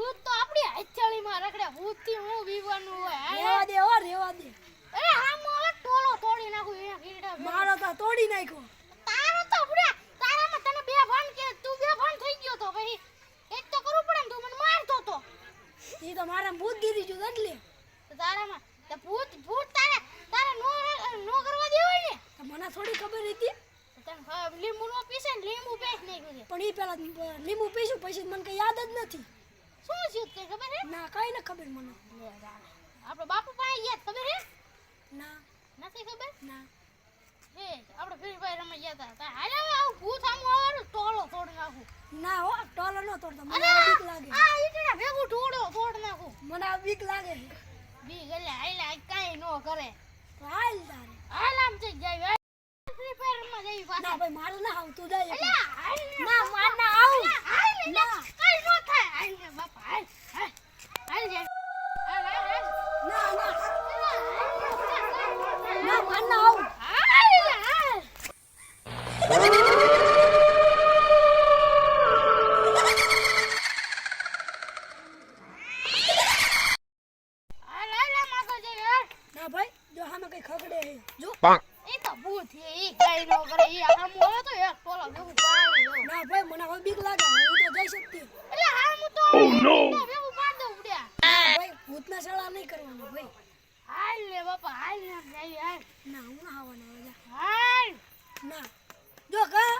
ભૂત તો આપણી હાથચાળી માં રખડે. ભૂતથી હું વિવાનું હોય. રેવા દે હો રેવા દે. અરે હા હું હવે ટોળો તોડી નાખું એ ગીરડા મારો તો તોડી નાખ્યો. તારો તો બુડા તારામાં તને બે ભણ કે તું બે ભણ થઈ ગયો તો પછી એક તો કરવું પડે તું મને મારતો તો. એ તો મારા ભૂત ગીરી જો એટલે તારામાં તો ભૂત ભૂત તારે તારે નો નો કરવા દેવાય ને? તો મને થોડી ખબર હતી. લીંબુ નો પીસે લીંબુ પેસ નહીં પણ એ પેલા લીંબુ પીશું પછી મને કઈ યાદ જ નથી. શું થયું તે ખબર હે? ના કાઈ ન ખબર મને. આપણો બાપુ પાસે ગયા ખબર હે? ના. નથી ખબર? ના. હે આપણે ફ્રી ફાયર રમવા ગયા હતા તા હાલે આવું ભૂત આમ આવવાનું ટોળો તોડ નાખું. ના હો ટોલો નો તોડતો. મને બીક લાગે. આ ઈટડા ભેગું ટોળો તોડ નાખું. મને આ બીક લાગે બી ગલે હાલે કાઈ નો કરે. હાલ તારે. હાલ આમ થઈ જાય. ફ્રી ફાયરમાં જઈ ના ભાઈ મારે ના આવતું જાય ભૂતના શાળા નહીં કરવાનું ભાઈ હાલ ને બાપા હાલ ને જઈ હાલ. ના હું ના આવવાના હવે. હાલ. ના. જો કા.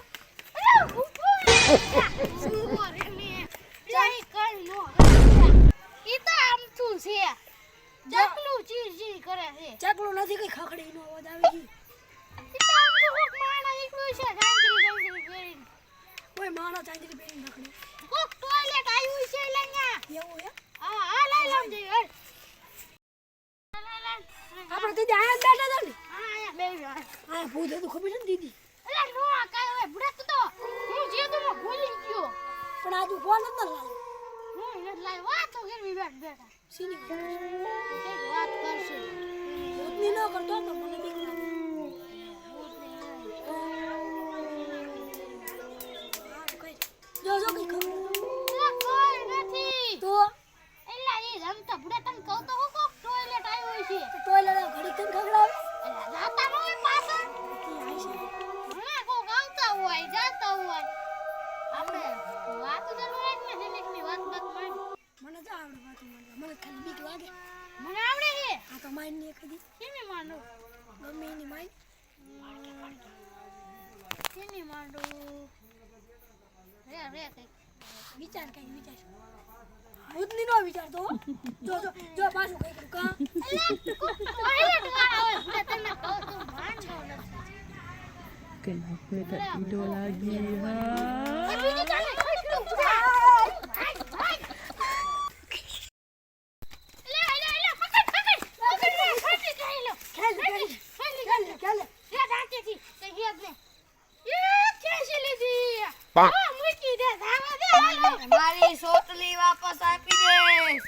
ચકલું નથી કઈ ખખડી નો અવાજ આવે છે. હા ભૂત હતું ખબર છે ને દીદી? અલા નો આ કાંઈ હવે બુડા તું તો હું જે તો હું ભૂલી ગયો. પણ આજુ ફોન જ ન લાવ્યો. હું એટલે લાઈ વાતો કરવી બેઠ બેઠા. સીની. વાત કરશે. ભૂતની ન કરતો તો મને બીક લાગે જો જો કઈ ખબર. માઇનની કદી કેને માંડો? મમ્મી ની માઇન. કેને માંડો? રે રે કઈ વિચાર કઈ વિચાર. બુદ્ધિ નો વિચાર તો જો જો જો પાછું કઈ કરું કા અલા કોક ટોયલેટ વાળા હોય બુડા તને કહો તું માંડો નથી. Kenapa tak tidur lagi? Ha? એ મારી સોટલી વાપસ આપી દે અલ્લાહ નથી સોટલી વાપસ આપી દે.